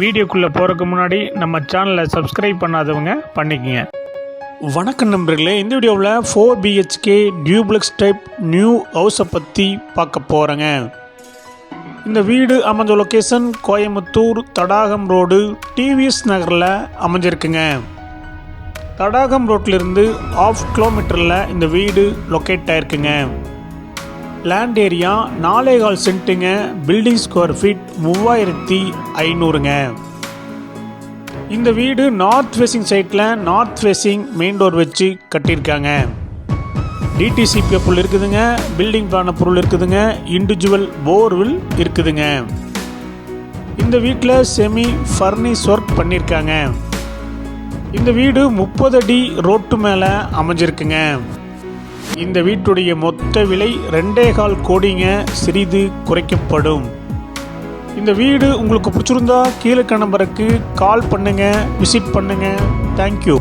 வீடியோக்குள்ளே போகிறதுக்கு முன்னாடி நம்ம சேனலை சப்ஸ்கிரைப் பண்ணாதவங்க பண்ணிக்கங்க. வணக்கம் நண்பர்களே இந்த வீடியோவில் four BHK duplex type new ஹவுஸை பற்றி பார்க்க போகிறேங்க இந்த வீடு அமைஞ்ச location Coimbatore Thadagam road TVS நகரில் அமைஞ்சிருக்குங்க. தடாகம் ரோட்லேருந்து ஆஃப் கிலோமீட்டரில் இந்த வீடு லொக்கேட் ஆயிருக்குங்க. லேண்ட் ஏரியா நாலே கால் சென்ட்டுங்க. பில்டிங் ஸ்கொயர் ஃபீட் மூவாயிரத்தி ஐநூறுங்க. இந்த வீடு நார்த் ஃபேஸிங் சைட்டில் நார்த் ஃபேஸிங் மெயின் டோர் வச்சு கட்டியிருக்காங்க. டிடிசிபி பொருள் இருக்குதுங்க. பில்டிங் பிளான பொருள் இருக்குதுங்க. இண்டிவிஜுவல் போர்வில் இருக்குதுங்க. இந்த வீட்டில் செமி ஃபர்னிஷ் ஒர்க் பண்ணியிருக்காங்க. இந்த வீடு முப்பது அடி ரோட்டு மேலே அமைஞ்சிருக்குங்க. இந்த வீட்டுடைய மொத்த விலை ரெண்டே கால் கோடிங்க சிறிது குறைக்கப்படும். இந்த வீடு உங்களுக்கு பிடிச்சிருந்தா கீழே நம்பருக்கு கால் பண்ணுங்க விசிட் பண்ணுங்க. தேங்க்யூ